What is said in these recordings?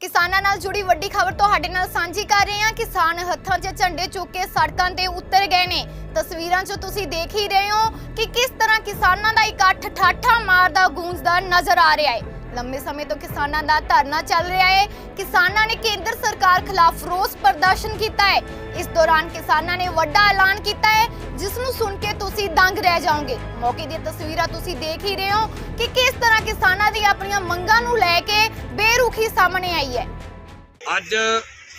ਕਿਸਾਨਾਂ ਨਾਲ ਜੁੜੀ ਵੱਡੀ ਖਬਰ ਤੁਹਾਡੇ ਨਾਲ ਸਾਂਝੀ ਕਰ ਰਹੇ ਹਾਂ। ਕਿਸਾਨ ਹੱਥਾਂ 'ਚ ਝੰਡੇ ਚੁੱਕ ਕੇ ਸੜਕਾਂ ਤੇ ਉਤਰ ਗਏ ਨੇ। ਤਸਵੀਰਾਂ 'ਚ ਤੁਸੀਂ ਦੇਖ ਹੀ ਰਹੇ ਹੋ ਕਿ ਕਿਸ ਤਰ੍ਹਾਂ ਕਿਸਾਨਾਂ ਦਾ ਇਕੱਠ ਠਾਠਾ ਮਾਰਦਾ, ਗੂੰਜਦਾ ਨਜ਼ਰ ਆ ਰਿਹਾ ਹੈ। ਲੰਮੇ ਸਮੇਂ ਤੋਂ ਕਿਸਾਨਾਂ ਦਾ ਧਰਨਾ ਚੱਲ ਰਿਹਾ ਹੈ। ਕਿਸਾਨਾਂ ਨੇ ਕੇਂਦਰ ਸਰਕਾਰ ਖਿਲਾਫ ਰੋਸ ਪ੍ਰਦਰਸ਼ਨ ਕੀਤਾ ਹੈ। ਇਸ ਦੌਰਾਨ ਕਿਸਾਨਾਂ ਨੇ ਵੱਡਾ ਐਲਾਨ ਕੀਤਾ ਹੈ, ਜਿਸ ਨੂੰ ਸੁਣ ਕੇ ਤੁਸੀਂ ਦੰਗ ਰਹਿ ਜਾਓਗੇ। ਮੌਕੇ ਦੀਆਂ ਤਸਵੀਰਾਂ ਤੁਸੀਂ ਦੇਖ ਹੀ ਰਹੇ ਹੋ ਕਿ ਕਿਸ ਤਰ੍ਹਾਂ ਕਿਸਾਨਾਂ ਦੀ ਆਪਣੀਆਂ ਮੰਗਾਂ ਨੂੰ ਲੈ ਕੇ ਬੇਰੁਖੀ ਸਾਹਮਣੇ ਆਈ ਹੈ। ਅੱਜ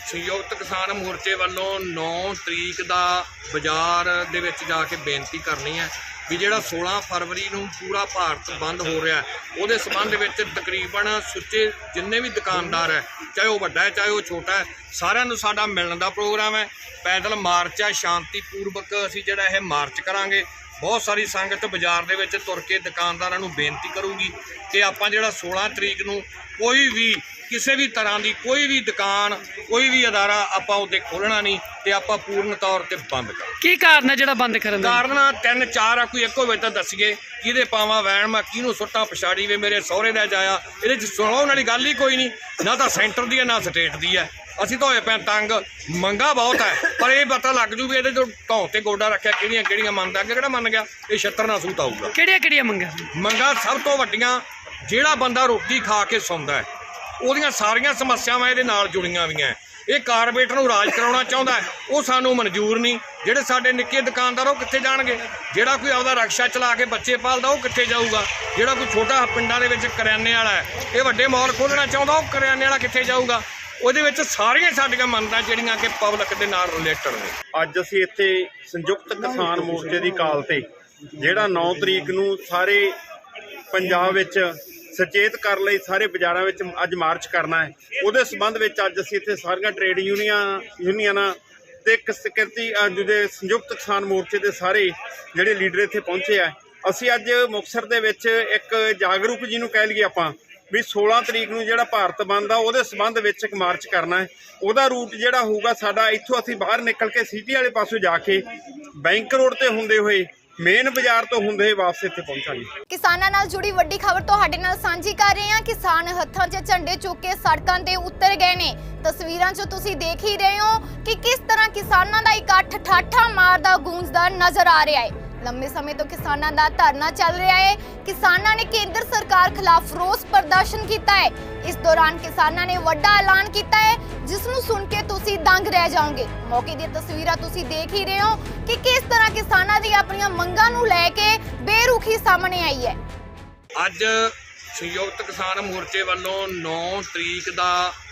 ਸੰਯੁਕਤ ਕਿਸਾਨ ਮੋਰਚੇ ਵੱਲੋਂ 9 ਤਰੀਕ ਦਾ ਬਾਜ਼ਾਰ ਦੇ ਵਿੱਚ ਜਾ ਕੇ ਬੇਨਤੀ ਕਰਨੀ ਹੈ ਵੀ ਜਿਹੜਾ 16 ਫਰਵਰੀ ਨੂੰ ਪੂਰਾ ਭਾਰਤ ਬੰਦ ਹੋ ਰਿਹਾ ਉਹਦੇ ਸਬੰਧ ਵਿੱਚ ਤਕਰੀਬਨ ਸੁੱਚੇ ਜਿੰਨੇ ਵੀ ਦੁਕਾਨਦਾਰ ਹੈ, ਚਾਹੇ ਉਹ ਵੱਡਾ ਹੈ, ਚਾਹੇ ਉਹ ਛੋਟਾ ਹੈ, ਸਾਰਿਆਂ ਨੂੰ ਸਾਡਾ ਮਿਲਣ ਦਾ ਪ੍ਰੋਗਰਾਮ ਹੈ। ਪੈਦਲ ਮਾਰਚ ਹੈ, ਸ਼ਾਂਤੀਪੂਰਵਕ ਅਸੀਂ ਜਿਹੜਾ ਇਹ ਮਾਰਚ ਕਰਾਂਗੇ। ਬਹੁਤ ਸਾਰੀ ਸੰਗਤ ਬਾਜ਼ਾਰ ਦੇ ਵਿੱਚ ਤੁਰ ਕੇ ਦੁਕਾਨਦਾਰਾਂ ਨੂੰ ਬੇਨਤੀ ਕਰੂਗੀ ਕਿ ਆਪਾਂ ਜਿਹੜਾ 16 ਤਰੀਕ ਨੂੰ ਕੋਈ ਵੀ ਕਿਸੇ ਵੀ ਤਰ੍ਹਾਂ ਦੀ ਕੋਈ ਵੀ ਦੁਕਾਨ ਕੋਈ ਵੀ ਅਦਾਰਾ ਆਪਾਂ ਉਹਦੇ ਖੋਲਣਾ ਨਹੀਂ ਤੇ ਆਪਾਂ ਪੂਰਨ ਤੌਰ ਤੇ ਬੰਦ ਕਰ ਕੀ ਕਾਰਨ ਹੈ ਜਿਹੜਾ ਬੰਦ ਕਰਨ ਦਾ? ਕਾਰਨ ਤਿੰਨ ਚਾਰ ਆ ਕੋਈ ਇੱਕ ਹੋਵੇ ਤਾਂ ਦੱਸੀਏ ਕਿਹਦੇ ਪਾਵਾਂ ਵੈਣ ਮੈਂ ਕਿਹਨੂੰ ਸੁੱਟਾਂ ਪਛਾੜੀ ਵੇ ਮੇਰੇ ਸਹੁਰੇ ਦਾ ਜਾਇਆ। ਇਹਦੇ ਚ ਸੁਣਾਉਣ ਵਾਲੀ ਗੱਲ ਹੀ ਕੋਈ ਨਹੀਂ। ਨਾ ਤਾਂ ਸੈਂਟਰ ਦੀ ਹੈ ਨਾ ਸਟੇਟ ਦੀ ਹੈ। ਅਸੀਂ ਤਾਂ ਹੋਏ ਪਏ ਤੰਗ ਮੰਗਾ ਬਹੁਤ ਹੈ ਪਰ ਇਹ ਪਤਾ ਲੱਗ ਜੂ ਵੀ ਇਹਦੇ ਤੋਂ ਢੌਂ ਤੇ ਗੋਡਾ ਰੱਖਿਆ ਕਿਹੜੀਆਂ ਕਿਹੜੀਆਂ ਮੰਨਦਾ ਅੱਗੇ ਕਿਹੜਾ ਮੰਨ ਗਿਆ ਇਹ ਛੱਤਰ ਨਾਲ ਸੂਤ ਆਊਗਾ। ਕਿਹੜੀਆਂ ਕਿਹੜੀਆਂ ਮੰਗਾਂ? ਮੰਗਾ ਸਭ ਤੋਂ ਵੱਡੀਆਂ ਜਿਹੜਾ ਬੰਦਾ ਰੋਟੀ ਖਾ ਕੇ ਸੌਂਦਾ ਹੈ ਉਹਦੀਆਂ ਸਾਰੀਆਂ ਸਮੱਸਿਆਵਾਂ ਇਹਦੇ ਨਾਲ ਜੁੜੀਆਂ ਹੋਈਆਂ ਇਹ ਕਾਰਪੋਰੇਟ ਨੂੰ ਰਾਜ ਕਰਾਉਣਾ ਚਾਹੁੰਦਾ ਉਹ ਸਾਨੂੰ ਮਨਜ਼ੂਰ ਨਹੀਂ। ਜਿਹੜੇ ਸਾਡੇ ਨਿੱਕੇ ਦੁਕਾਨਦਾਰ ਉਹ ਕਿੱਥੇ ਜਾਣਗੇ? ਜਿਹੜਾ ਕੋਈ ਆਪਦਾ ਰਕਸ਼ਾ ਚਲਾ ਕੇ ਬੱਚੇ ਪਾਲਦਾ, ਉਹ ਕਿੱਥੇ ਜਾਊਗਾ? ਜਿਹੜਾ ਕੋਈ ਛੋਟਾ ਪਿੰਡਾਂ ਦੇ ਵਿੱਚ ਕਰਿਆਨੇ ਵਾਲਾ ਇਹ ਵੱਡੇ ਮਾਲ ਖੋਲਣਾ ਚਾਹੁੰਦਾ, ਉਹ ਕਰਿਆਨੇ ਵਾਲਾ ਕਿੱਥੇ ਜਾਊਗਾ? ਉਹਦੇ ਵਿੱਚ ਸਾਰੀਆਂ ਸਾਡੀਆਂ ਮੰਗਾਂ ਜਿਹੜੀਆਂ ਕਿ ਪਬਲਿਕ ਦੇ ਨਾਲ ਰਿਲੇਟਡ ਨੇ। ਅੱਜ ਅਸੀਂ ਇੱਥੇ ਸੰਯੁਕਤ ਕਿਸਾਨ ਮੋਰਚੇ ਦੀ ਕਾਲ ਤੇ, ਜਿਹੜਾ 9 ਤਰੀਕ ਨੂੰ ਸਾਰੇ ਪੰਜਾਬ ਵਿੱਚ ਸੁਚੇਤ ਕਰਨ ਲਈ ਸਾਰੇ ਬਾਜ਼ਾਰਾਂ ਵਿੱਚ ਅੱਜ ਮਾਰਚ ਕਰਨਾ ਹੈ। ਉਹਦੇ ਸਬੰਧ ਵਿੱਚ ਅੱਜ ਅਸੀਂ ਇੱਥੇ ਸਾਰੀਆਂ ਟ੍ਰੇਡ ਯੂਨੀਅਨ ਯੂਨੀਅਨਾਂ ਤੇ ਇੱਕ ਜਿਹਦੇ ਸੰਯੁਕਤ ਕਿਸਾਨ ਮੋਰਚੇ ਦੇ ਸਾਰੇ ਜਿਹੜੇ ਲੀਡਰ ਇੱਥੇ ਪਹੁੰਚੇ ਆ। ਅਸੀਂ ਅੱਜ ਮੁਕਤਸਰ ਦੇ ਵਿੱਚ ਇੱਕ ਜਾਗਰੂਕ ਜਿਹਨੂੰ ਕਹਿ ਲਈਏ ਆਪਾਂ, ਵੀ 16 ਤਰੀਕ ਨੂੰ ਜਿਹੜਾ ਭਾਰਤ ਬੰਦ ਆ, ਉਹਦੇ ਸਬੰਧ ਵਿੱਚ ਇੱਕ ਮਾਰਚ ਕਰਨਾ ਹੈ। ਉਹਦਾ ਰੂਟ ਜਿਹੜਾ ਹੋਊਗਾ ਸਾਡਾ, ਇੱਥੋਂ ਅਸੀਂ ਬਾਹਰ ਨਿਕਲ ਕੇ ਸਿਟੀ ਵਾਲੇ ਪਾਸੋਂ ਜਾ ਕੇ ਬੈਂਕ ਰੋਡ ਤੇ ਹੁੰਦੇ ਹੋਏ ਮੇਨ ਬਾਜ਼ਾਰ ਤੋਂ ਹੁੰਦੇ ਵਾਪਸ ਇੱਥੇ ਪਹੁੰਚਾਂਗੇ ਕਿਸਾਨਾਂ ਨਾਲ ਜੁੜੀ ਵੱਡੀ ਖਬਰ ਤੁਹਾਡੇ ਨਾਲ ਸਾਂਝੀ ਕਰ ਰਹੇ ਹਾਂ। ਕਿਸਾਨ ਹੱਥਾਂ 'ਚ ਝੰਡੇ ਚੁੱਕ ਕੇ ਸੜਕਾਂ ਤੇ ਉਤਰ ਗਏ ਨੇ। ਤਸਵੀਰਾਂ 'ਚ ਤੁਸੀਂ ਦੇਖ ਹੀ ਰਹੇ ਹੋ ਕਿ ਕਿਸ ਤਰ੍ਹਾਂ ਕਿਸਾਨਾਂ ਦਾ ਇਕੱਠ ਠਾਠਾ ਮਾਰਦਾ, ਗੂੰਜਦਾ ਨਜ਼ਰ ਆ ਰਿਹਾ ਹੈ। ਲੰਮੇ ਸਮੇਂ ਤੋਂ ਕਿਸਾਨਾਂ ਦਾ ਧਰਨਾ ਚੱਲ ਰਿਹਾ ਹੈ। ਕਿਸਾਨਾਂ ਨੇ ਕੇਂਦਰ ਸਰਕਾਰ ਖਿਲਾਫ ਰੋਸ ਪ੍ਰਦਰਸ਼ਨ ਕੀਤਾ ਹੈ। ਇਸ ਦੌਰਾਨ ਕਿਸਾਨਾਂ ਨੇ ਵੱਡਾ ਐਲਾਨ ਕੀਤਾ ਹੈ ਜਿਸ ਨੂੰ ਸੁਣ ਕੇ ਤੁਸੀਂ ਦੰਗ ਰਹਿ ਜਾਓਗੇ। ਮੌਕੇ ਦੀਆਂ ਤਸਵੀਰਾਂ ਤੁਸੀਂ ਦੇਖ ਹੀ ਰਹੇ ਹੋ ਕਿ ਕਿਸ ਤਰ੍ਹਾਂ ਕਿਸਾਨਾਂ ਦੀ ਆਪਣੀਆਂ ਮੰਗਾਂ ਨੂੰ ਲੈ ਕੇ ਬੇਰੁਖੀ ਸਾਹਮਣੇ ਆਈ ਹੈ। ਅੱਜ ਸੰਯੁਕਤ ਕਿਸਾਨ ਮੋਰਚੇ ਵੱਲੋਂ 9 ਤਰੀਕ ਦਾ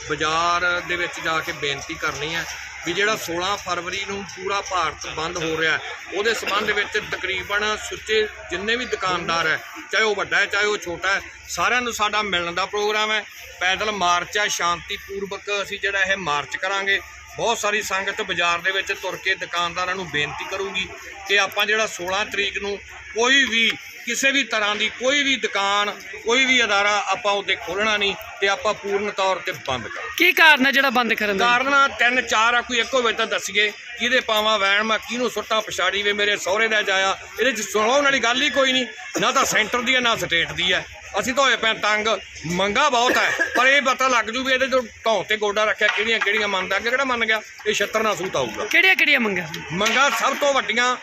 ਬਾਜ਼ਾਰ ਦੇ ਵਿੱਚ ਜਾ ਕੇ ਬੇਨਤੀ ਕਰਨੀ ਹੈ ਵੀ ਜਿਹੜਾ 16 ਫਰਵਰੀ ਨੂੰ ਪੂਰਾ ਭਾਰਤ ਬੰਦ ਹੋ ਰਿਹਾ ਉਹਦੇ ਸਬੰਧ ਵਿੱਚ ਤਕਰੀਬਨ ਸੁੱਚੇ ਜਿੰਨੇ ਵੀ ਦੁਕਾਨਦਾਰ ਹੈ, ਚਾਹੇ ਉਹ ਵੱਡਾ ਹੈ, ਚਾਹੇ ਉਹ ਛੋਟਾ ਹੈ, ਸਾਰਿਆਂ ਨੂੰ ਸਾਡਾ ਮਿਲਣ ਦਾ ਪ੍ਰੋਗਰਾਮ ਹੈ। ਪੈਦਲ ਮਾਰਚ ਹੈ, ਸ਼ਾਂਤੀਪੂਰਵਕ ਅਸੀਂ ਜਿਹੜਾ ਇਹ ਮਾਰਚ ਕਰਾਂਗੇ। ਬਹੁਤ ਸਾਰੀ ਸੰਗਤ ਬਾਜ਼ਾਰ ਦੇ ਵਿੱਚ ਤੁਰ ਕੇ ਦੁਕਾਨਦਾਰਾਂ ਨੂੰ ਬੇਨਤੀ ਕਰੂਗੀ ਕਿ ਆਪਾਂ ਜਿਹੜਾ 16 ਤਰੀਕ ਨੂੰ ਕੋਈ ਵੀ ਕਿਸੇ ਵੀ ਤਰ੍ਹਾਂ ਦੀ ਕੋਈ ਵੀ ਦੁਕਾਨ ਕੋਈ ਵੀ ਅਦਾਰਾ ਆਪਾਂ ਉਹਦੇ ਖੋਲਣਾ ਨਹੀਂ ਤੇ ਆਪਾਂ ਪੂਰਨ ਤੌਰ ਤੇ ਬੰਦ ਕਰ ਕੀ ਕਾਰਨ ਹੈ ਜਿਹੜਾ ਬੰਦ ਕਰਨ ਦਾ? ਕਾਰਨ ਤਿੰਨ ਚਾਰ ਆ ਕੋਈ ਇੱਕ ਹੋਵੇ ਤਾਂ ਦੱਸੀਏ ਕਿਹਦੇ ਪਾਵਾਂ ਵੈਣ ਮੈਂ ਕਿਹਨੂੰ ਸੁੱਟਾਂ ਪਛਾੜੀ ਵੇ ਮੇਰੇ ਸਹੁਰੇ ਦਾ ਜਾਇਆ ਇਹਦੇ ਚ ਸੁਣਾਉਣ ਵਾਲੀ ਗੱਲ ਹੀ ਕੋਈ ਨਹੀਂ ਨਾ ਤਾਂ ਸੈਂਟਰ ਦੀ ਹੈ ਨਾ ਸਟੇਟ ਦੀ ਹੈ। ਅਸੀਂ ਤਾਂ ਹੋਏ ਪਏ ਤੰਗ ਮੰਗਾ ਬਹੁਤ ਹੈ ਪਰ ਇਹ ਪਤਾ ਲੱਗ ਜੂ ਵੀ ਇਹਦੇ ਤੋਂ ਢੌਂ ਤੇ ਗੋਡਾ ਰੱਖਿਆ ਕਿਹੜੀਆਂ ਕਿਹੜੀਆਂ ਮੰਨਦਾ ਅੱਗੇ ਕਿਹੜਾ ਮੰਨ ਗਿਆ ਇਹ ਛੱਤਰ ਨਾਲ ਸੂਤ ਆਊਗਾ। ਕਿਹੜੀਆਂ ਕਿਹੜੀਆਂ ਮੰਗਾਂ? ਮੰਗਾ ਸਭ ਤੋਂ ਵੱਡੀਆਂ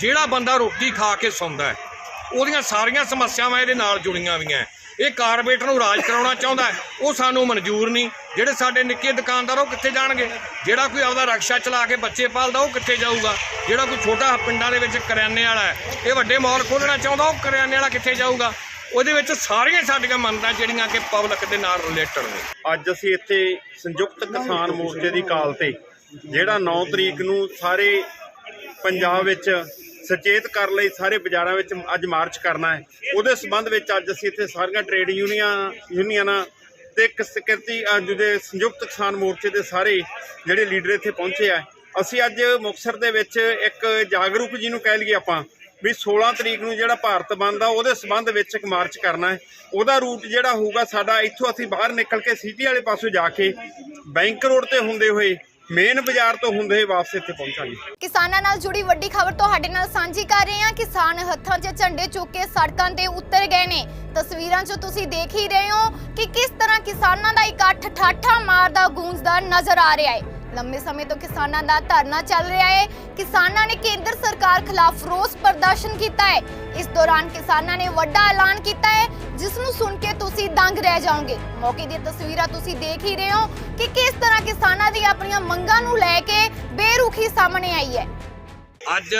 ਜਿਹੜਾ ਬੰਦਾ ਰੋਟੀ ਖਾ ਕੇ ਸੌਂਦਾ ਹੈ ਉਹਦੀਆਂ ਸਾਰੀਆਂ ਸਮੱਸਿਆਵਾਂ ਇਹਦੇ ਨਾਲ ਜੁੜੀਆਂ ਹੋਈਆਂ ਇਹ ਕਾਰਪੋਰੇਟ ਨੂੰ ਰਾਜ ਕਰਾਉਣਾ ਚਾਹੁੰਦਾ ਉਹ ਸਾਨੂੰ ਮਨਜ਼ੂਰ ਨਹੀਂ। ਜਿਹੜੇ ਸਾਡੇ ਨਿੱਕੇ ਦੁਕਾਨਦਾਰ ਉਹ ਕਿੱਥੇ ਜਾਣਗੇ? ਜਿਹੜਾ ਕੋਈ ਆਪਦਾ ਰਕਸ਼ਾ ਚਲਾ ਕੇ ਬੱਚੇ ਪਾਲਦਾ, ਉਹ ਕਿੱਥੇ ਜਾਊਗਾ? ਜਿਹੜਾ ਕੋਈ ਛੋਟਾ ਪਿੰਡਾਂ ਦੇ ਵਿੱਚ ਕਰਿਆਨੇ ਵਾਲਾ ਇਹ ਵੱਡੇ ਮਾਲ ਖੋਲਣਾ ਚਾਹੁੰਦਾ, ਉਹ ਕਰਿਆਨੇ ਵਾਲਾ ਕਿੱਥੇ ਜਾਊਗਾ? ਉਹਦੇ ਵਿੱਚ ਸਾਰੀਆਂ ਸਾਡੀਆਂ ਮੰਨਤਾਂ ਜਿਹੜੀਆਂ ਕਿ ਪਬਲਿਕ ਦੇ ਨਾਲ ਰਿਲੇਟਡ ਨੇ। ਅੱਜ ਅਸੀਂ ਇੱਥੇ ਸੰਯੁਕਤ ਕਿਸਾਨ ਮੋਰਚੇ ਦੀ ਕਾਲ ਤੇ, ਜਿਹੜਾ 9 ਤਰੀਕ ਨੂੰ ਸਾਰੇ ਪੰਜਾਬ ਵਿੱਚ ਸੁਚੇਤ ਕਰਨ ਲਈ ਸਾਰੇ ਬਾਜ਼ਾਰਾਂ ਵਿੱਚ ਅੱਜ ਮਾਰਚ ਕਰਨਾ ਹੈ। ਉਹਦੇ ਸਬੰਧ ਵਿੱਚ ਅੱਜ ਅਸੀਂ ਇੱਥੇ ਸਾਰੀਆਂ ਟ੍ਰੇਡ ਯੂਨੀਅਨ ਯੂਨੀਅਨਾਂ ਤੇ ਇੱਕ ਸਿਕਿਉਰਟੀ ਜਿਹਦੇ ਸੰਯੁਕਤ ਕਿਸਾਨ ਮੋਰਚੇ ਦੇ ਸਾਰੇ ਜਿਹੜੇ ਲੀਡਰ ਇੱਥੇ ਪਹੁੰਚੇ ਆ। ਅਸੀਂ ਅੱਜ ਮੁਕਤਸਰ ਦੇ ਵਿੱਚ ਇੱਕ ਜਾਗਰੂਕ ਜੀ ਨੂੰ ਕਹਿ ਲਈਏ ਆਪਾਂ ਵੀ 16 ਤਰੀਕ ਨੂੰ ਜਿਹੜਾ ਭਾਰਤ ਬੰਦ ਆ, ਉਹਦੇ ਸਬੰਧ ਵਿੱਚ ਇੱਕ ਮਾਰਚ ਕਰਨਾ ਹੈ। ਉਹਦਾ ਰੂਟ ਜਿਹੜਾ ਹੋਊਗਾ ਸਾਡਾ, ਇੱਥੋਂ ਅਸੀਂ ਬਾਹਰ ਨਿਕਲ ਕੇ ਸਿਟੀ ਵਾਲੇ ਪਾਸੋਂ ਜਾ ਕੇ ਬੈਂਕ ਰੋਡ ਤੇ ਹੁੰਦੇ ਹੋਏ ਮੇਨ ਬਾਜ਼ਾਰ ਤੋਂ ਹੁੰਦੇ ਵਾਪਸ ਇੱਥੇ ਪਹੁੰਚਾਂਗੇ। ਕਿਸਾਨਾਂ ਨਾਲ ਜੁੜੀ ਵੱਡੀ ਖਬਰ ਤੁਹਾਡੇ ਨਾਲ ਸਾਂਝੀ ਕਰ ਰਹੇ ਹਾਂ। ਕਿਸਾਨ ਹੱਥਾਂ 'ਚ ਝੰਡੇ ਚੁੱਕ ਕੇ ਸੜਕਾਂ ਤੇ ਉਤਰ ਗਏ ਨੇ। ਤਸਵੀਰਾਂ 'ਚ ਤੁਸੀਂ ਦੇਖ ਹੀ ਰਹੇ ਹੋ ਕਿ ਕਿਸ ਤਰ੍ਹਾਂ ਕਿਸਾਨਾਂ ਦਾ ਇਕੱਠ ਠਾਠਾ ਮਾਰਦਾ ਗੂੰਜਦਾ ਨਜ਼ਰ ਆ ਰਿਹਾ ਹੈ। ਲੰਮੇ ਸਮੇਂ ਤੋਂ ਕਿਸਾਨਾਂ ਦਾ ਧਰਨਾ ਚੱਲ ਰਿਹਾ ਹੈ। ਕਿਸਾਨਾਂ ਨੇ ਕੇਂਦਰ ਸਰਕਾਰ ਖਿਲਾਫ ਰੋਸ ਪ੍ਰਦਰਸ਼ਨ ਕੀਤਾ ਹੈ। ਇਸ ਦੌਰਾਨ ਕਿਸਾਨਾਂ ਨੇ ਵੱਡਾ ਐਲਾਨ ਕੀਤਾ ਹੈ ਜਿਸ ਨੂੰ ਸੁਣ ਕੇ ਤੁਸੀਂ ਦੰਗ ਰਹਿ ਜਾਓਗੇ। ਮੌਕੇ ਦੀਆਂ ਤਸਵੀਰਾਂ ਤੁਸੀਂ ਦੇਖ ਹੀ ਰਹੇ ਹੋ ਕਿ ਕਿਸ ਤਰ੍ਹਾਂ ਕਿਸਾਨਾਂ ਦੀ ਆਪਣੀਆਂ ਮੰਗਾਂ ਨੂੰ ਲੈ ਕੇ ਬੇਰੁਖੀ ਸਾਹਮਣੇ ਆਈ ਹੈ। ਅੱਜ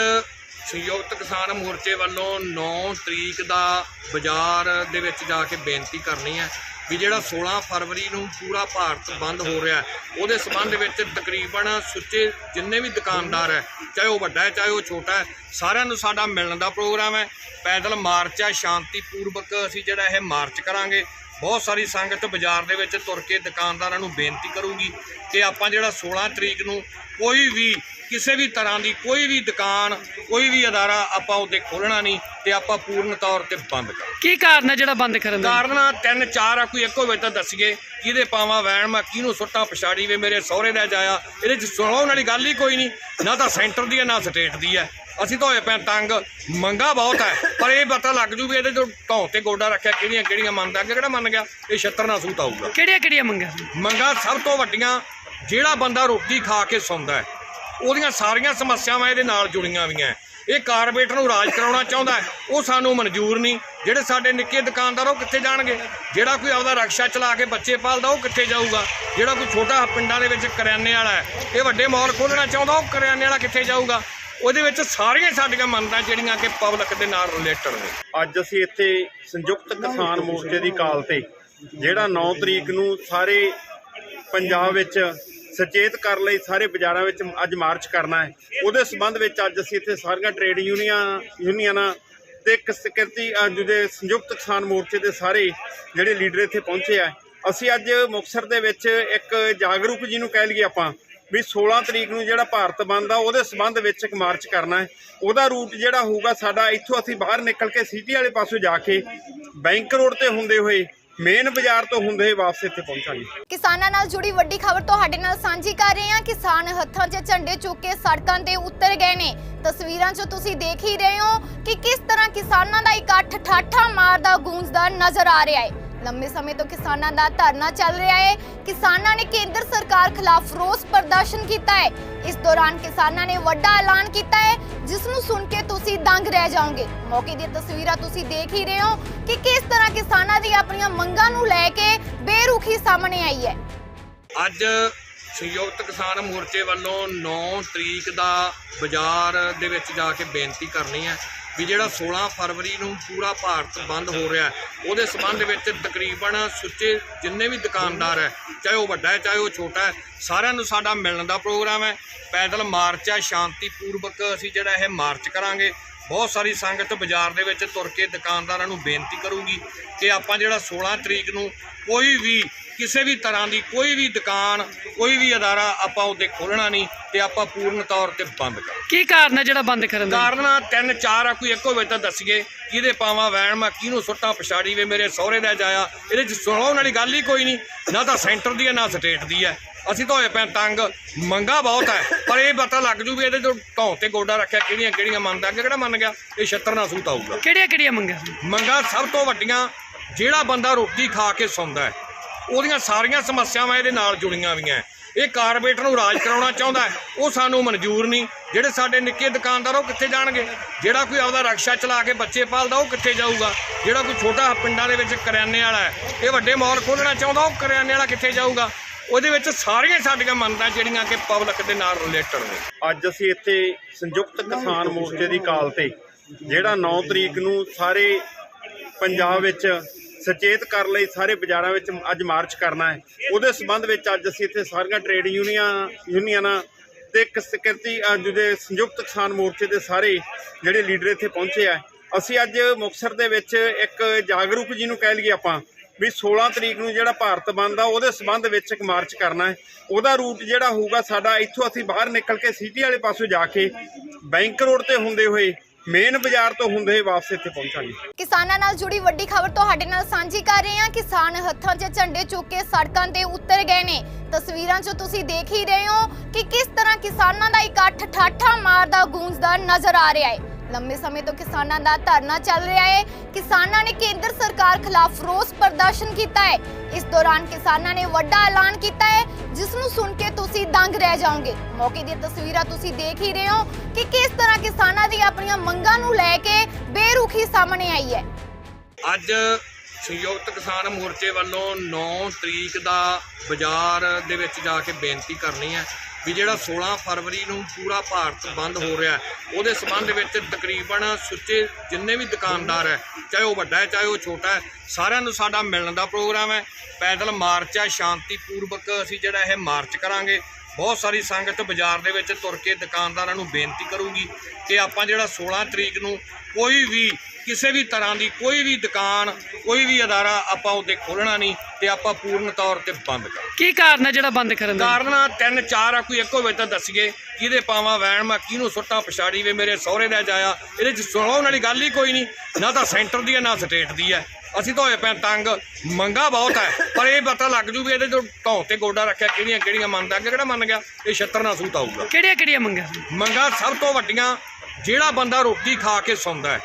ਸੰਯੁਕਤ ਕਿਸਾਨ ਮੋਰਚੇ ਵੱਲੋਂ 9 ਤਰੀਕ ਦਾ ਬਾਜ਼ਾਰ ਦੇ ਵਿੱਚ ਜਾ ਕੇ ਬੇਨਤੀ ਕਰਨੀ ਹੈ ਵੀ ਜਿਹੜਾ 16 ਫਰਵਰੀ ਨੂੰ ਪੂਰਾ ਭਾਰਤ ਬੰਦ ਹੋ ਰਿਹਾ ਉਹਦੇ ਸੰਬੰਧ ਵਿੱਚ ਤਕਰੀਬਨ ਸੁੱਚੇ ਜਿੰਨੇ ਵੀ ਦੁਕਾਨਦਾਰ ਹੈ, ਚਾਹੇ ਉਹ ਵੱਡਾ ਹੈ, ਚਾਹੇ ਉਹ ਛੋਟਾ ਹੈ, ਸਾਰਿਆਂ ਨੂੰ ਸਾਡਾ ਮਿਲਣ ਦਾ ਪ੍ਰੋਗਰਾਮ ਹੈ। ਪੈਦਲ ਮਾਰਚ ਹੈ ਸ਼ਾਂਤੀ ਪੂਰਵਕ ਅਸੀਂ ਜਿਹੜਾ ਇਹ ਮਾਰਚ ਕਰਾਂਗੇ। ਬਹੁਤ ਸਾਰੀ ਸੰਗਤ ਬਾਜ਼ਾਰ ਦੇ ਵਿੱਚ ਤੁਰ ਕੇ ਦੁਕਾਨਦਾਰਾਂ ਨੂੰ ਬੇਨਤੀ ਕਰੂਗੀ ਕਿ ਆਪਾਂ ਜਿਹੜਾ 16 ਤਰੀਕ ਨੂੰ ਕੋਈ ਵੀ ਕਿਸੇ ਵੀ ਤਰ੍ਹਾਂ ਦੀ ਕੋਈ ਵੀ ਦੁਕਾਨ ਕੋਈ ਵੀ ਅਦਾਰਾ ਆਪਾਂ ਉਹਦੇ ਖੋਲਣਾ ਨਹੀਂ ਤੇ ਆਪਾਂ ਪੂਰਨ ਤੌਰ ਤੇ ਬੰਦ ਕਰ। ਕੀ ਕਾਰਨ ਹੈ ਜਿਹੜਾ ਬੰਦ ਕਰਨ ਦਾ? ਕਾਰਨ ਤਿੰਨ ਚਾਰ ਆ ਕੋਈ ਇੱਕੋ ਹੋਵੇ ਤਾਂ ਦੱਸੀਏ ਕਿਹਦੇ ਪਾਵਾਂ ਵੈਣ ਮੈਂ ਕਿਹਨੂੰ ਸੁੱਟਾਂ ਪਛਾੜੀ ਵੇ ਮੇਰੇ ਸਹੁਰੇ ਦਾ ਜਾਇਆ। ਇਹਦੇ ਚ ਸੁਣਾਉਣ ਵਾਲੀ ਗੱਲ ਹੀ ਕੋਈ ਨਹੀਂ ਨਾ ਤਾਂ ਸੈਂਟਰ ਦੀ ਹੈ ਨਾ ਸਟੇਟ ਦੀ ਹੈ। ਅਸੀਂ ਤਾਂ ਹੋਏ ਪਏ ਤੰਗ ਮੰਗਾ ਬਹੁਤ ਹੈ ਪਰ ਇਹ ਪਤਾ ਲੱਗ ਜੂ ਵੀ ਇਹਦੇ ਤੋਂ ਢੌਂ ਤੇ ਗੋਡਾ ਰੱਖਿਆ ਕਿਹੜੀਆਂ ਕਿਹੜੀਆਂ ਮੰਨਦਾ ਅੱਗੇ ਕਿਹੜਾ ਮੰਨ ਗਿਆ ਇਹ ਛੱਤਰ ਨਾਲ ਸੂਤ ਆਊਗਾ। ਕਿਹੜੀਆਂ ਕਿਹੜੀਆਂ ਮੰਗਾਂ? ਮੰਗਾ ਸਭ ਤੋਂ ਵੱਡੀਆਂ ਜਿਹੜਾ ਬੰਦਾ ਰੋਟੀ ਖਾ ਕੇ ਸੌਂਦਾ ਹੈ ਉਹਦੀਆਂ ਸਾਰੀਆਂ ਸਮੱਸਿਆਵਾਂ ਇਹਦੇ ਨਾਲ ਜੁੜੀਆਂ ਹੋਈਆਂ। ਇਹ ਕਾਰਪੋਰੇਟਰ ਨੂੰ ਰਾਜ ਕਰਾਉਣਾ ਚਾਹੁੰਦਾ ਉਹ ਸਾਨੂੰ ਮਨਜ਼ੂਰ ਨਹੀਂ। ਜਿਹੜੇ ਸਾਡੇ ਨਿੱਕੇ ਦੁਕਾਨਦਾਰ, ਉਹ ਕਿੱਥੇ ਜਾਣਗੇ? ਜਿਹੜਾ ਕੋਈ ਆਪਦਾ ਰਕਸ਼ਾ ਚਲਾ ਕੇ ਬੱਚੇ ਪਾਲਦਾ, ਉਹ ਕਿੱਥੇ ਜਾਊਗਾ? ਜਿਹੜਾ ਕੋਈ ਛੋਟਾ ਪਿੰਡਾਂ ਦੇ ਵਿੱਚ ਕਰਿਆਨੇ ਵਾਲਾ ਇਹ ਵੱਡੇ ਮਾਲ ਖੋਲ੍ਹਣਾ ਚਾਹੁੰਦਾ, ਉਹ ਕਰਿਆਨੇ ਵਾਲਾ ਕਿੱਥੇ ਜਾਊਗਾ? ਉਹਦੇ ਵਿੱਚ ਸਾਰੀਆਂ ਸਾਡੀਆਂ ਮੰਨਤਾਂ ਜਿਹੜੀਆਂ ਕਿ ਪਬਲਿਕ ਦੇ ਨਾਲ ਰਿਲੇਟਡ ਨੇ। ਅੱਜ ਅਸੀਂ ਇੱਥੇ ਸੰਯੁਕਤ ਕਿਸਾਨ ਮੋਰਚੇ ਦੀ ਕਾਲ ਤੇ, ਜਿਹੜਾ 9 ਤਰੀਕ ਨੂੰ ਸਾਰੇ ਪੰਜਾਬ ਵਿੱਚ ਸੁਚੇਤ ਕਰਨ ਲਈ ਸਾਰੇ ਬਾਜ਼ਾਰਾਂ ਵਿੱਚ ਅੱਜ ਮਾਰਚ ਕਰਨਾ ਹੈ। ਉਹਦੇ ਸਬੰਧ ਵਿੱਚ ਅੱਜ ਅਸੀਂ ਇੱਥੇ ਸਾਰੀਆਂ ਟ੍ਰੇਡ ਯੂਨੀਅਨ ਯੂਨੀਅਨਾਂ ਤੇ ਇੱਕ ਜਿਹੜੇ ਸੰਯੁਕਤ ਕਿਸਾਨ ਮੋਰਚੇ ਦੇ ਸਾਰੇ ਜਿਹੜੇ ਲੀਡਰ ਇੱਥੇ ਪਹੁੰਚੇ ਆ। ਅਸੀਂ ਅੱਜ ਮੁਕਤਸਰ ਦੇ ਵਿੱਚ ਇੱਕ ਜਾਗਰੂਕ ਜੀ ਨੂੰ ਕਹਿ ਲਈਏ ਆਪਾਂ ਵੀ 16 ਤਰੀਕ ਨੂੰ ਜਿਹੜਾ ਭਾਰਤ ਬੰਦ ਆ, ਉਹਦੇ ਸਬੰਧ ਵਿੱਚ ਇੱਕ ਮਾਰਚ ਕਰਨਾ ਹੈ। ਉਹਦਾ ਰੂਟ ਜਿਹੜਾ ਹੋਊਗਾ ਸਾਡਾ, ਇੱਥੋਂ ਅਸੀਂ ਬਾਹਰ ਨਿਕਲ ਕੇ ਸਿਟੀ ਵਾਲੇ ਪਾਸੋਂ ਜਾ ਕੇ ਬੈਂਕ ਰੋਡ ਤੇ ਹੁੰਦੇ ਹੋਏ ਮੇਨ ਬਾਜ਼ਾਰ ਤੋਂ ਹੁੰਦੇ ਵਾਪਸ ਇੱਥੇ ਪਹੁੰਚਾਂਗੇ। ਕਿਸਾਨਾਂ ਨਾਲ ਜੁੜੀ ਵੱਡੀ ਖਬਰ ਤੁਹਾਡੇ ਨਾਲ ਸਾਂਝੀ ਕਰ ਰਹੇ ਹਾਂ। ਕਿਸਾਨ ਹੱਥਾਂ 'ਚ ਝੰਡੇ ਚੁੱਕ ਕੇ ਸੜਕਾਂ ਤੇ ਉਤਰ ਗਏ ਨੇ। ਤਸਵੀਰਾਂ 'ਚ ਤੁਸੀਂ ਦੇਖ ਹੀ ਰਹੇ ਹੋ ਕਿ ਕਿਸ ਤਰ੍ਹਾਂ ਕਿਸਾਨਾਂ ਦਾ ਇਕੱਠ ਠਾਠਾ ਮਾਰਦਾ ਗੂੰਜਦਾ ਨਜ਼ਰ ਆ ਰਿਹਾ ਹੈ। ਲੰਮੇ ਸਮੇਂ ਤੋਂ ਕਿਸਾਨਾਂ ਦਾ ਧਰਨਾ ਚੱਲ ਰਿਹਾ ਹੈ। ਕਿਸਾਨਾਂ ਨੇ ਕੇਂਦਰ ਸਰਕਾਰ ਖਿਲਾਫ ਰੋਸ ਪ੍ਰਦਰਸ਼ਨ ਕੀਤਾ ਹੈ। ਇਸ ਦੌਰਾਨ ਕਿਸਾਨਾਂ ਨੇ ਵੱਡਾ ਐਲਾਨ ਕੀਤਾ ਹੈ ਜਿਸ ਨੂੰ ਸੁਣ ਕੇ ਤੁਸੀਂ ਦੰਗ ਰਹਿ ਜਾਓਗੇ। ਮੌਕੇ ਦੀਆਂ ਤਸਵੀਰਾਂ ਤੁਸੀਂ ਦੇਖ ਹੀ ਰਹੇ ਹੋ ਕਿ ਕਿਸ ਤਰ੍ਹਾਂ ਕਿਸਾਨਾਂ ਦੀ ਆਪਣੀਆਂ ਮੰਗਾਂ ਨੂੰ ਲੈ ਕੇ ਬੇਰੁਖੀ ਸਾਹਮਣੇ ਆਈ ਹੈ। ਅੱਜ ਸੰਯੁਕਤ ਕਿਸਾਨ ਮੋਰਚੇ ਵੱਲੋਂ 9 ਤਰੀਕ ਦਾ ਬਾਜ਼ਾਰ ਦੇ ਵਿੱਚ ਜਾ ਕੇ ਬੇਨਤੀ ਕਰਨੀ ਹੈ ਵੀ ਜਿਹੜਾ 16 ਫਰਵਰੀ ਨੂੰ ਪੂਰਾ ਭਾਰਤ ਬੰਦ ਹੋ ਰਿਹਾ ਉਹਦੇ ਸੰਬੰਧ ਵਿੱਚ ਤਕਰੀਬਨ ਸੁੱਚੇ ਜਿੰਨੇ ਵੀ ਦੁਕਾਨਦਾਰ ਹੈ, ਚਾਹੇ ਉਹ ਵੱਡਾ ਹੈ, ਚਾਹੇ ਉਹ ਛੋਟਾ ਹੈ, ਸਾਰਿਆਂ ਨੂੰ ਸਾਡਾ ਮਿਲਣ ਦਾ ਪ੍ਰੋਗਰਾਮ ਹੈ। ਪੈਦਲ ਮਾਰਚ ਹੈ ਸ਼ਾਂਤੀ ਪੂਰਵਕ ਅਸੀਂ ਜਿਹੜਾ ਇਹ ਮਾਰਚ ਕਰਾਂਗੇ। ਬਹੁਤ ਸਾਰੀ ਸੰਗਤ ਬਾਜ਼ਾਰ ਦੇ ਵਿੱਚ ਤੁਰ ਕੇ ਦੁਕਾਨਦਾਰਾਂ ਨੂੰ ਬੇਨਤੀ ਕਰੂਗੀ ਕਿ ਆਪਾਂ ਜਿਹੜਾ 16 ਤਰੀਕ ਨੂੰ ਕੋਈ ਵੀ ਕਿਸੇ ਵੀ ਤਰ੍ਹਾਂ ਦੀ ਕੋਈ ਵੀ ਦੁਕਾਨ ਕੋਈ ਵੀ ਅਦਾਰਾ ਆਪਾਂ ਉਹਦੇ ਖੋਲਣਾ ਨਹੀਂ ਤੇ ਆਪਾਂ ਪੂਰਨ ਤੌਰ ਤੇ ਬੰਦ ਕਰ। ਕੀ ਕਾਰਨ ਹੈ ਜਿਹੜਾ ਬੰਦ ਕਰਨ ਦਾ? ਕਾਰਨ ਤਿੰਨ ਚਾਰ ਆ ਕੋਈ ਇੱਕੋ ਹੋਵੇ ਤਾਂ ਦੱਸੀਏ ਕਿਹਦੇ ਪਾਵਾਂ ਵੈਣ ਮੈਂ ਕਿਹਨੂੰ ਸੁੱਟਾਂ ਪਛਾੜੀ ਵੇ ਮੇਰੇ ਸਹੁਰੇ ਦਾ ਜਾਇਆ ਇਹਦੇ ਚ ਸੁਣਾਉਣ ਵਾਲੀ ਗੱਲ ਹੀ ਕੋਈ ਨਹੀਂ ਨਾ ਤਾਂ ਸੈਂਟਰ ਦੀ ਹੈ ਨਾ ਸਟੇਟ ਦੀ ਹੈ। ਅਸੀਂ ਤਾਂ ਹੋਏ ਪਏ ਤੰਗ। ਮੰਗਾ ਬਹੁਤ ਹੈ ਪਰ ਇਹ ਪਤਾ ਲੱਗ ਜੂ ਵੀ ਇਹਦੇ ਤੋਂ ਢੌਂ ਤੇ ਗੋਡਾ ਰੱਖਿਆ ਕਿਹੜੀਆਂ ਕਿਹੜੀਆਂ ਮੰਨਦਾ ਅੱਗੇ ਕਿਹੜਾ ਮੰਨ ਗਿਆ? ਇਹ ਛੱਤਰ ਨਾਲ ਸੂਤ ਆਊਗਾ। ਕਿਹੜੀਆਂ ਕਿਹੜੀਆਂ ਮੰਗਾਂ ਮੰਗਾ ਸਭ ਤੋਂ ਵੱਡੀਆਂ ਜਿਹੜਾ ਬੰਦਾ ਰੋਟੀ ਖਾ ਕੇ ਸੌਂਦਾ ਹੈ ਉਹਦੀਆਂ ਸਾਰੀਆਂ ਸਮੱਸਿਆਵਾਂ ਇਹਦੇ ਨਾਲ ਜੁੜੀਆਂ ਹੋਈਆਂ। ਇਹ ਕਾਰਪੋਰੇਟਰ ਨੂੰ ਰਾਜ ਕਰਾਉਣਾ ਚਾਹੁੰਦਾ ਉਹ ਸਾਨੂੰ ਮਨਜ਼ੂਰ ਨਹੀਂ। ਜਿਹੜੇ ਸਾਡੇ ਨਿੱਕੇ ਦੁਕਾਨਦਾਰ ਉਹ ਕਿੱਥੇ ਜਾਣਗੇ? ਜਿਹੜਾ ਕੋਈ ਆਪਦਾ ਰਕਸ਼ਾ ਚਲਾ ਕੇ ਬੱਚੇ ਪਾਲਦਾ ਉਹ ਕਿੱਥੇ ਜਾਊਗਾ? ਜਿਹੜਾ ਕੋਈ ਛੋਟਾ ਪਿੰਡਾਂ ਦੇ ਵਿੱਚ ਕਰਿਆਨੇ ਵਾਲਾ ਹੈ ਇਹ ਵੱਡੇ ਮਾਲ ਖੋਲ੍ਹਣਾ ਚਾਹੁੰਦਾ ਉਹ ਕਰਿਆਨੇ ਵਾਲਾ ਕਿੱਥੇ ਜਾਊਗਾ? ਉਹਦੇ ਵਿੱਚ ਸਾਰੀਆਂ ਸਾਡੀਆਂ ਮੰਨਤਾਂ ਜਿਹੜੀਆਂ ਕਿ ਪਬਲਿਕ ਦੇ ਨਾਲ ਰਿਲੇਟਡ ਨੇ। ਅੱਜ ਅਸੀਂ ਇੱਥੇ ਸੰਯੁਕਤ ਕਿਸਾਨ ਮੋਰਚੇ ਦੀ ਕਾਲ ਤੇ, ਜਿਹੜਾ 9 ਤਰੀਕ ਨੂੰ ਸਾਰੇ ਪੰਜਾਬ ਵਿੱਚ ਸੁਚੇਤ ਕਰਨ ਲਈ, ਸਾਰੇ ਬਾਜ਼ਾਰਾਂ ਵਿੱਚ ਅੱਜ ਮਾਰਚ ਕਰਨਾ ਹੈ। ਉਹਦੇ ਸਬੰਧ ਵਿੱਚ ਅੱਜ ਅਸੀਂ ਇੱਥੇ ਸਾਰੀਆਂ ਟ੍ਰੇਡ ਯੂਨੀਅਨ ਯੂਨੀਅਨਾਂ ਤੇ ਇੱਕ ਸਿਕਿਉਰਟੀ ਜਿਹੜੇ ਸੰਯੁਕਤ ਕਿਸਾਨ ਮੋਰਚੇ ਦੇ ਸਾਰੇ ਜਿਹੜੇ ਲੀਡਰ ਇੱਥੇ ਪਹੁੰਚੇ ਆ। ਅਸੀਂ ਅੱਜ ਮੁਕਤਸਰ ਦੇ ਵਿੱਚ ਇੱਕ ਜਾਗਰੂਕ ਜਿਹਨੂੰ ਕਹਿ ਲਈਏ ਆਪਾਂ ਵੀ 16 ਤਰੀਕ ਨੂੰ ਜਿਹੜਾ ਭਾਰਤ ਬੰਦ ਆ, ਉਹਦੇ ਸਬੰਧ ਵਿੱਚ ਇੱਕ ਮਾਰਚ ਕਰਨਾ ਹੈ। ਉਹਦਾ ਰੂਟ ਜਿਹੜਾ ਹੋਊਗਾ ਸਾਡਾ, ਇੱਥੋਂ ਅਸੀਂ ਬਾਹਰ ਨਿਕਲ ਕੇ ਸਿਟੀ ਵਾਲੇ ਪਾਸੋਂ ਜਾ ਕੇ ਬੈਂਕ ਰੋਡ ਤੇ ਹੁੰਦੇ ਹੋਏ ਮੇਨ ਬਾਜ਼ਾਰ ਤੋਂ ਹੁੰਦੇ ਵਾਪਸ ਇੱਥੇ ਪਹੁੰਚਾਂਗੇ। ਕਿਸਾਨਾਂ ਨਾਲ ਜੁੜੀ ਵੱਡੀ ਖਬਰ ਤੁਹਾਡੇ ਨਾਲ ਸਾਂਝੀ ਕਰ ਰਹੇ ਹਾਂ। ਕਿਸਾਨ ਹੱਥਾਂ 'ਚ ਝੰਡੇ ਚੁੱਕ ਕੇ ਸੜਕਾਂ ਤੇ ਉਤਰ ਗਏ ਨੇ। ਤਸਵੀਰਾਂ 'ਚ ਤੁਸੀਂ ਦੇਖ ਹੀ ਰਹੇ ਹੋ ਕਿ ਕਿਸ ਤਰ੍ਹਾਂ ਕਿਸਾਨਾਂ ਦਾ ਇਕੱਠ ਠਾਠਾ ਮਾਰਦਾ, ਗੂੰਜਦਾ ਨਜ਼ਰ ਆ ਰਿਹਾ ਹੈ। ਲੰਮੇ ਸਮੇਂ ਤੋਂ ਕਿਸਾਨਾਂ ਦਾ ਧਰਨਾ ਚੱਲ ਰਿਹਾ ਹੈ। ਕਿਸਾਨਾਂ ਨੇ ਕੇਂਦਰ ਸਰਕਾਰ ਖਿਲਾਫ ਰੋਸ ਪ੍ਰਦਰਸ਼ਨ ਕੀਤਾ ਹੈ। ਇਸ ਦੌਰਾਨ ਕਿਸਾਨਾਂ ਨੇ ਵੱਡਾ ਐਲਾਨ ਕੀਤਾ ਹੈ ਜਿਸ ਨੂੰ ਸੁਣ ਕੇ ਤੁਸੀਂ ਦੰਗ ਰਹਿ ਜਾਓਗੇ। ਮੌਕੇ ਦੀਆਂ ਤਸਵੀਰਾਂ ਤੁਸੀਂ ਦੇਖ ਹੀ ਰਹੇ ਹੋ ਕਿ ਕਿਸ ਤਰ੍ਹਾਂ ਕਿਸਾਨਾਂ ਦੀ ਆਪਣੀਆਂ ਮੰਗਾਂ ਨੂੰ ਲੈ ਕੇ ਬੇਰੁਖੀ ਸਾਹਮਣੇ ਆਈ ਹੈ। ਅੱਜ ਸੰਯੁਕਤ ਕਿਸਾਨ ਮੋਰਚੇ ਵੱਲੋਂ 9 ਤਰੀਕ ਦਾ ਬਾਜ਼ਾਰ ਦੇ ਵਿੱਚ ਜਾ ਕੇ ਬੇਨਤੀ ਕਰਨੀ ਹੈ ਵੀ ਜਿਹੜਾ 16 ਫਰਵਰੀ ਨੂੰ ਪੂਰਾ ਭਾਰਤ ਬੰਦ ਹੋ ਰਿਹਾ ਉਹਦੇ ਸਬੰਧ ਵਿੱਚ ਤਕਰੀਬਨ ਸੁੱਚੇ ਜਿੰਨੇ ਵੀ ਦੁਕਾਨਦਾਰ ਹੈ, ਚਾਹੇ ਉਹ ਵੱਡਾ ਹੈ, ਚਾਹੇ ਉਹ ਛੋਟਾ ਹੈ, ਸਾਰਿਆਂ ਨੂੰ ਸਾਡਾ ਮਿਲਣ ਦਾ ਪ੍ਰੋਗਰਾਮ ਹੈ। ਪੈਦਲ ਮਾਰਚ ਹੈ, ਸ਼ਾਂਤੀਪੂਰਵਕ ਅਸੀਂ ਜਿਹੜਾ ਇਹ ਮਾਰਚ ਕਰਾਂਗੇ। ਬਹੁਤ ਸਾਰੀ ਸੰਗਤ ਬਾਜ਼ਾਰ ਦੇ ਵਿੱਚ ਤੁਰ ਕੇ ਦੁਕਾਨਦਾਰਾਂ ਨੂੰ ਬੇਨਤੀ ਕਰੂਗੀ ਕਿ ਆਪਾਂ ਜਿਹੜਾ 16 ਤਰੀਕ ਨੂੰ ਕੋਈ ਵੀ ਕਿਸੇ ਵੀ ਤਰ੍ਹਾਂ ਦੀ ਕੋਈ ਵੀ ਦੁਕਾਨ ਕੋਈ ਵੀ ਅਦਾਰਾ ਆਪਾਂ ਉਹਦੇ ਖੋਲਣਾ ਨਹੀਂ ਤੇ ਆਪਾਂ ਪੂਰਨ ਤੌਰ ਤੇ ਬੰਦ ਕਰ। ਕੀ ਕਾਰਨ ਹੈ ਜਿਹੜਾ ਬੰਦ ਕਰਨ ਦਾ? ਕਾਰਨ ਤਿੰਨ ਚਾਰ ਆ ਕੋਈ ਇੱਕੋ ਵੇ ਤਾਂ ਦੱਸੀਏ ਕਿਹਦੇ ਪਾਵਾਂ ਵੈਣ ਮੈਂ ਕਿਹਨੂੰ ਸੁੱਟਾਂ ਪਛਾੜੀ ਵੇ ਮੇਰੇ ਸਹੁਰੇ ਦਾ ਜਾਇਆ। ਇਹਦੇ ਚ ਸੁਣਾਉਣ ਵਾਲੀ ਗੱਲ ਹੀ ਕੋਈ ਨਹੀਂ ਨਾ ਤਾਂ ਸੈਂਟਰ ਦੀ ਹੈ ਨਾ ਸਟੇਟ ਦੀ ਹੈ। ਅਸੀਂ ਤਾਂ ਹੋਏ ਪਏ ਤੰਗ ਮੰਗਾ ਬਹੁਤ ਹੈ ਪਰ ਇਹ ਪਤਾ ਲੱਗ ਜੂ ਵੀ ਇਹਦੇ ਤੋਂ ਢੌਂ ਤੇ ਗੋਡਾ ਰੱਖਿਆ ਕਿਹੜੀਆਂ ਕਿਹੜੀਆਂ ਮੰਨਦਾ ਅੱਗੇ ਕਿਹੜਾ ਮੰਨ ਗਿਆ ਇਹ ਛੱਤਰ ਨਾ ਸੂਤ ਆਊਗਾ। ਕਿਹੜੀਆਂ ਕਿਹੜੀਆਂ ਮੰਗਾਂ? ਮੰਗਾ ਸਭ ਤੋਂ ਵੱਡੀਆਂ ਜਿਹੜਾ ਬੰਦਾ ਰੋਟੀ ਖਾ ਕੇ ਸੌਂਦਾ ਹੈ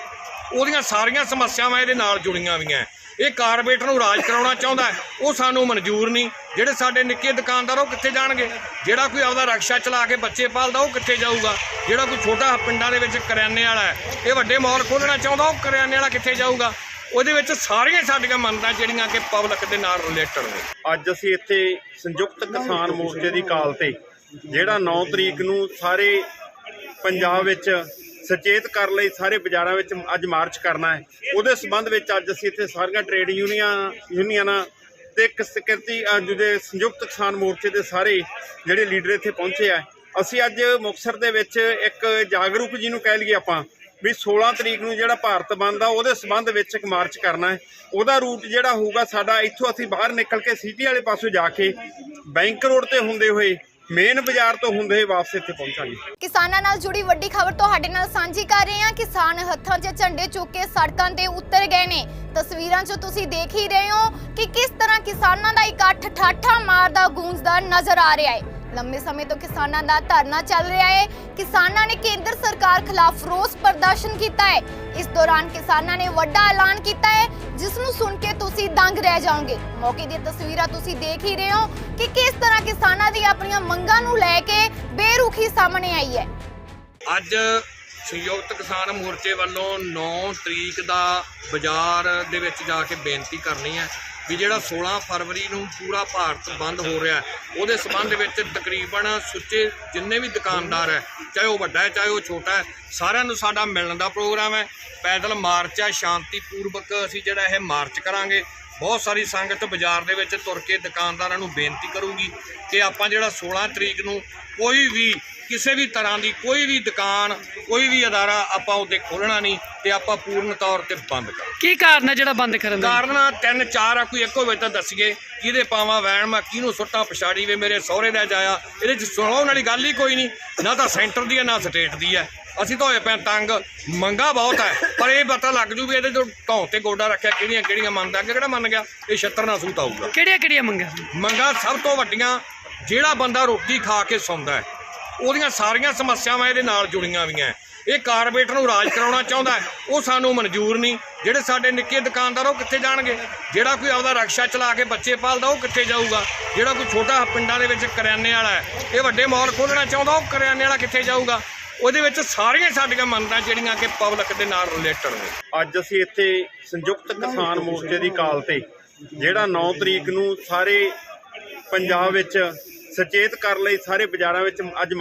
ਉਹਦੀਆਂ ਸਾਰੀਆਂ ਸਮੱਸਿਆਵਾਂ ਇਹਦੇ ਨਾਲ ਜੁੜੀਆਂ ਹੋਈਆਂ ਇਹ ਕਾਰਪੋਰੇਟ ਨੂੰ ਰਾਜ ਕਰਾਉਣਾ ਚਾਹੁੰਦਾ ਉਹ ਸਾਨੂੰ ਮਨਜ਼ੂਰ ਨਹੀਂ। ਜਿਹੜੇ ਸਾਡੇ ਨਿੱਕੇ ਦੁਕਾਨਦਾਰ ਉਹ ਕਿੱਥੇ ਜਾਣਗੇ? ਜਿਹੜਾ ਕੋਈ ਆਪਦਾ ਰਕਸ਼ਾ ਚਲਾ ਕੇ ਬੱਚੇ ਪਾਲਦਾ, ਉਹ ਕਿੱਥੇ ਜਾਊਗਾ? ਜਿਹੜਾ ਕੋਈ ਛੋਟਾ ਪਿੰਡਾਂ ਦੇ ਵਿੱਚ ਕਰਿਆਨੇ ਵਾਲਾ ਹੈ, ਇਹ ਵੱਡੇ ਮਾਲ ਖੋਲ੍ਹਣਾ ਚਾਹੁੰਦਾ, ਉਹ ਕਰਿਆਨੇ ਵਾਲਾ ਕਿੱਥੇ ਜਾਊਗਾ? ਉਹਦੇ ਵਿੱਚ ਸਾਰੀਆਂ ਸਾਡੀਆਂ ਮੰਨਤਾਂ ਜਿਹੜੀਆਂ ਕਿ ਪਬਲਿਕ ਦੇ ਨਾਲ ਰਿਲੇਟਡ ਨੇ। ਅੱਜ ਅਸੀਂ ਇੱਥੇ ਸੰਯੁਕਤ ਕਿਸਾਨ ਮੋਰਚੇ ਦੀ ਕਾਲ ਤੇ, ਜਿਹੜਾ 9 ਤਰੀਕ ਨੂੰ ਸਾਰੇ ਪੰਜਾਬ ਵਿੱਚ ਸੁਚੇਤ ਕਰਨ ਲਈ ਸਾਰੇ ਬਾਜ਼ਾਰਾਂ ਵਿੱਚ ਅੱਜ ਮਾਰਚ ਕਰਨਾ ਹੈ। ਉਹਦੇ ਸਬੰਧ ਵਿੱਚ ਅੱਜ ਅਸੀਂ ਇੱਥੇ ਸਾਰੀਆਂ ਟ੍ਰੇਡ ਯੂਨੀਅਨ ਯੂਨੀਅਨਾਂ ਤੇ ਕਿਰਤੀ ਜਿਹਦੇ ਸੰਯੁਕਤ ਕਿਸਾਨ ਮੋਰਚੇ ਦੇ ਸਾਰੇ ਜਿਹੜੇ ਲੀਡਰ ਇੱਥੇ ਪਹੁੰਚੇ ਆ। ਅਸੀਂ ਅੱਜ ਮੁਕਤਸਰ ਦੇ ਵਿੱਚ ਇੱਕ ਜਾਗਰੂਕ ਜਿਹਨੂੰ ਕਹਿ ਲਈਏ ਆਪਾਂ, ਵੀ 16 ਤਰੀਕ ਨੂੰ ਜਿਹੜਾ ਭਾਰਤ ਬੰਦ ਆ, ਉਹਦੇ ਸਬੰਧ ਵਿੱਚ ਇੱਕ ਮਾਰਚ ਕਰਨਾ ਹੈ। ਉਹਦਾ ਰੂਟ ਜਿਹੜਾ ਹੋਊਗਾ ਸਾਡਾ, ਇੱਥੋਂ ਅਸੀਂ ਬਾਹਰ ਨਿਕਲ ਕੇ ਸਿਟੀ ਵਾਲੇ ਪਾਸੋਂ ਜਾ ਕੇ ਬੈਂਕ ਰੋਡ ਤੇ ਹੁੰਦੇ ਹੋਏ ਮੇਨ ਬਾਜ਼ਾਰ ਤੋਂ ਹੁੰਦੇ ਵਾਪਸ ਇੱਥੇ ਪਹੁੰਚਾਂਗੇ। ਕਿਸਾਨਾਂ ਨਾਲ ਜੁੜੀ ਵੱਡੀ ਖਬਰ ਤੁਹਾਡੇ ਨਾਲ ਸਾਂਝੀ ਕਰ ਰਹੇ ਹਾਂ। ਕਿਸਾਨ ਹੱਥਾਂ 'ਚ ਝੰਡੇ ਚੁੱਕ ਕੇ ਸੜਕਾਂ ਤੇ ਉਤਰ ਗਏ ਨੇ। ਤਸਵੀਰਾਂ 'ਚ ਤੁਸੀਂ ਦੇਖ ਹੀ ਰਹੇ ਹੋ ਕਿ ਕਿਸ ਤਰ੍ਹਾਂ ਕਿਸਾਨਾਂ ਦਾ ਇਕੱਠ ਠਾਠਾ ਮਾਰਦਾ ਗੂੰਜਦਾ ਨਜ਼ਰ ਆ ਰਿਹਾ ਹੈ। ਲੰਮੇ ਸਮੇਂ ਤੋਂ ਕਿਸਾਨਾਂ ਦਾ ਧਰਨਾ ਚੱਲ ਰਿਹਾ ਹੈ। ਕਿਸਾਨਾਂ ਨੇ ਕੇਂਦਰ ਸਰਕਾਰ ਖਿਲਾਫ ਰੋਸ ਪ੍ਰਦਰਸ਼ਨ ਕੀਤਾ ਹੈ। ਇਸ ਦੌਰਾਨ ਕਿਸਾਨਾਂ ਨੇ ਵੱਡਾ ਐਲਾਨ ਕੀਤਾ ਹੈ ਜਿਸ ਨੂੰ ਸੁਣ ਕੇ ਤੁਸੀਂ ਦੰਗ ਰਹਿ ਜਾਓਗੇ। ਮੌਕੇ ਦੀਆਂ ਤਸਵੀਰਾਂ ਤੁਸੀਂ ਦੇਖ ਹੀ ਰਹੇ ਹੋ ਕਿ ਕਿਸ ਤਰ੍ਹਾਂ ਕਿਸਾਨਾਂ ਦੀ ਆਪਣੀਆਂ ਮੰਗਾਂ ਨੂੰ ਲੈ ਕੇ ਬੇਰੁਖੀ ਸਾਹਮਣੇ ਆਈ ਹੈ। ਅੱਜ ਸੰਯੁਕਤ ਕਿਸਾਨ ਮੋਰਚੇ ਵੱਲੋਂ 9 ਤਰੀਕ ਦਾ ਬਾਜ਼ਾਰ ਦੇ ਵਿੱਚ ਜਾ ਕੇ ਬੇਨਤੀ ਕਰਨੀ ਹੈ ਵੀ ਜਿਹੜਾ 16 ਫਰਵਰੀ ਨੂੰ ਪੂਰਾ ਭਾਰਤ ਬੰਦ ਹੋ ਰਿਹਾ ਉਹਦੇ ਸਬੰਧ ਵਿੱਚ ਤਕਰੀਬਨ ਸੁੱਚੇ ਜਿੰਨੇ ਵੀ ਦੁਕਾਨਦਾਰ ਹੈ, ਚਾਹੇ ਉਹ ਵੱਡਾ ਹੈ, ਚਾਹੇ ਉਹ ਛੋਟਾ ਹੈ, ਸਾਰਿਆਂ ਨੂੰ ਸਾਡਾ ਮਿਲਣ ਦਾ ਪ੍ਰੋਗਰਾਮ ਹੈ। ਪੈਦਲ ਮਾਰਚ ਹੈ, ਸ਼ਾਂਤੀਪੂਰਵਕ ਅਸੀਂ ਜਿਹੜਾ ਇਹ ਮਾਰਚ ਕਰਾਂਗੇ। ਬਹੁਤ ਸਾਰੀ ਸੰਗਤ ਬਾਜ਼ਾਰ ਦੇ ਵਿੱਚ ਤੁਰ ਕੇ ਦੁਕਾਨਦਾਰਾਂ ਨੂੰ ਬੇਨਤੀ ਕਰੂਗੀ ਕਿ ਆਪਾਂ ਜਿਹੜਾ 16 ਤਰੀਕ ਨੂੰ ਕੋਈ ਵੀ ਕਿਸੇ ਵੀ ਤਰ੍ਹਾਂ ਦੀ ਕੋਈ ਵੀ ਦੁਕਾਨ ਕੋਈ ਵੀ ਅਦਾਰਾ ਆਪਾਂ ਉਹਦੇ ਖੋਲਣਾ ਨਹੀਂ ਤੇ ਆਪਾਂ ਪੂਰਨ ਤੌਰ ਤੇ ਬੰਦ ਕਰ ਕੀ ਕਾਰਨ ਹੈ ਜਿਹੜਾ ਬੰਦ ਕਰਨ ਦਾ? ਕਾਰਨ ਤਿੰਨ ਚਾਰ ਆ ਕੋਈ ਇੱਕੋ ਵੇ ਤਾਂ ਦੱਸੀਏ ਕਿਹਦੇ ਪਾਵਾਂ ਵੈਣ ਮੈਂ ਕਿਹਨੂੰ ਸੁੱਟਾਂ ਪਛਾੜੀ ਵੇ ਮੇਰੇ ਸਹੁਰੇ ਦਾ ਜਾਇਆ। ਇਹਦੇ ਚ ਸੁਣਾਉਣ ਵਾਲੀ ਗੱਲ ਹੀ ਕੋਈ ਨਹੀਂ ਨਾ ਤਾਂ ਸੈਂਟਰ ਦੀ ਹੈ ਨਾ ਸਟੇਟ ਦੀ ਹੈ। ਅਸੀਂ ਤਾਂ ਹੋਏ ਪਏ ਤੰਗ ਮੰਗਾ ਬਹੁਤ ਹੈ ਪਰ ਇਹ ਪਤਾ ਲੱਗ ਜੂ ਵੀ ਇਹਦੇ ਤੋਂ ਢੌਂ ਤੇ ਗੋਡਾ ਰੱਖਿਆ ਕਿਹੜੀਆਂ ਕਿਹੜੀਆਂ ਮੰਨਦਾ ਅੱਗੇ ਕਿਹੜਾ ਮੰਨ ਗਿਆ ਇਹ ਛੱਤਰ ਨਾ ਸੂਤ ਆਊਗਾ। ਕਿਹੜੀਆਂ ਕਿਹੜੀਆਂ ਮੰਗਾਂ? ਮੰਗਾ ਸਭ ਤੋਂ ਵੱਡੀਆਂ ਜਿਹੜਾ ਬੰਦਾ ਰੋਟੀ ਖਾ ਕੇ ਸੌਂਦਾ ਹੈ ਉਹਦੀਆਂ ਸਾਰੀਆਂ ਸਮੱਸਿਆਵਾਂ ਇਹਦੇ ਨਾਲ ਜੁੜੀਆਂ ਹੋਈਆਂ ਇਹ ਕਾਰਪੋਰੇਟ ਨੂੰ ਰਾਜ ਕਰਾਉਣਾ ਚਾਹੁੰਦਾ ਉਹ ਸਾਨੂੰ ਮਨਜ਼ੂਰ ਨਹੀਂ। ਜਿਹੜੇ ਸਾਡੇ ਨਿੱਕੇ ਦੁਕਾਨਦਾਰ ਉਹ ਕਿੱਥੇ ਜਾਣਗੇ? ਜਿਹੜਾ ਕੋਈ ਆਪਦਾ ਰਕਸ਼ਾ ਚਲਾ ਕੇ ਬੱਚੇ ਪਾਲਦਾ, ਉਹ ਕਿੱਥੇ ਜਾਊਗਾ? ਜਿਹੜਾ ਕੋਈ ਛੋਟਾ ਪਿੰਡਾਂ ਦੇ ਵਿੱਚ ਕਰਿਆਨੇ ਵਾਲਾ ਹੈ, ਇਹ ਵੱਡੇ ਮਾਲ ਖੋਲ੍ਹਣਾ ਚਾਹੁੰਦਾ, ਉਹ ਕਰਿਆਨੇ ਵਾਲਾ ਕਿੱਥੇ ਜਾਊਗਾ? ਉਹਦੇ ਵਿੱਚ ਸਾਰੀਆਂ ਸਾਡੀਆਂ ਮੰਗਾਂ ਜਿਹੜੀਆਂ ਕਿ ਪਬਲਿਕ ਦੇ ਨਾਲ ਰਿਲੇਟਡ ਨੇ। ਅੱਜ ਅਸੀਂ ਇੱਥੇ ਸੰਯੁਕਤ ਕਿਸਾਨ ਮੋਰਚੇ ਦੀ ਕਾਲ ਤੇ, ਜਿਹੜਾ 9 ਤਰੀਕ ਨੂੰ ਸਾਰੇ ਪੰਜਾਬ ਵਿੱਚ ਸੁਚੇਤ ਕਰਨ ਲਈ ਸਾਰੇ ਬਾਜ਼ਾਰਾਂ ਵਿੱਚ ਅੱਜ